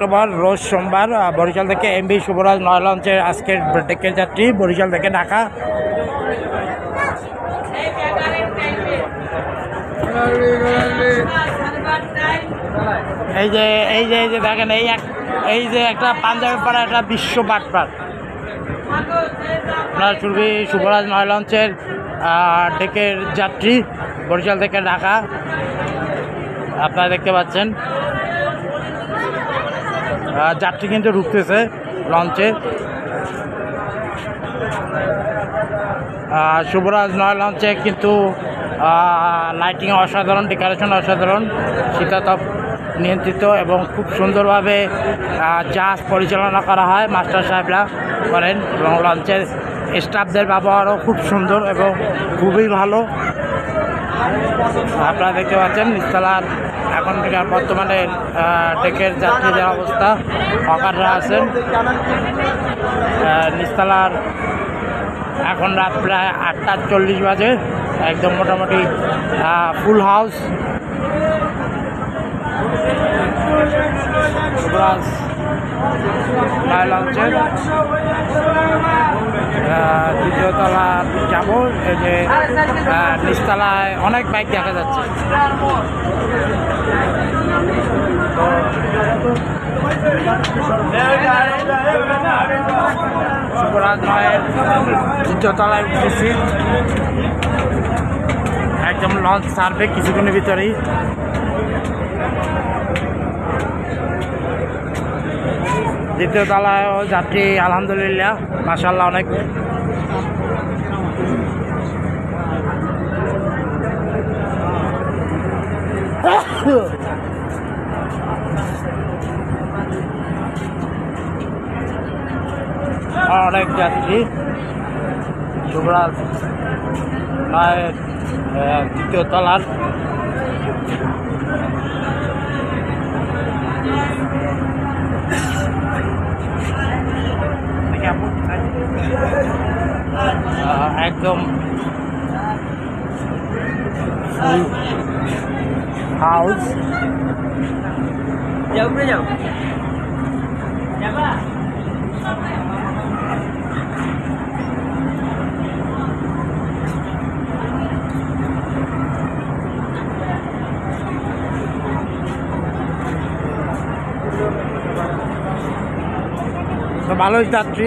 October রোজ সোমবার বরিশাল থেকে MB Shubhraj নয় লঞ্চের আজকের ডেকের যাত্রী বরিশাল থেকে ঢাকা। এই যে এই যে এই যে দেখেন, এই এক, এই যে একটা পাঞ্জাবি পাড়া, একটা বিশ্ব বাটপার আপনার শুরবি শুভরাজ নয় লঞ্চের ডেকের যাত্রী বরিশাল থেকে ঢাকা। আপনারা দেখতে পাচ্ছেন। যাত্রী কিন্তু ঢুকতেছে লঞ্চে। শুভরাজ নয় লঞ্চে কিন্তু লাইটিং অসাধারণ ডেকোরেশন অসাধারণ, শীতাতপ নিয়ন্ত্রিত এবং খুব সুন্দরভাবে জাহাজ পরিচালনা করা হয় মাস্টার সাহেবরা করেন এবং লঞ্চের স্টাফদের ব্যবহারও খুব সুন্দর এবং খুবই ভালো। আপনারা দেখতে পাচ্ছেন নিস্তলার এখনকার বর্তমানে আহ, ডেকের যাত্রীদের অবস্থা। হকাররা আছেন। নিস্তলার এখন রাত প্রায় আটটা চল্লিশ বাজে একদম মোটামুটি ফুল হাউস নয় লঞ্চের দ্বিতীয় তলা যাব এই যে নিচতলায় অনেক বাইক দেখা যাচ্ছে উঠেছি একদম লঞ্চ ছাড়বে কিছুদিনের ভিতরেই দ্বিতীয় তলায়ও যাত্রী আলহামদুলিল্লাহ মাসাল্লাহ অনেক। অনেক যাত্রী। যুবরাজ দ্বিতীয় তলার। আহ, একদম হাউস যাও উপরে যাও যাবা তো ভালোই যাত্রী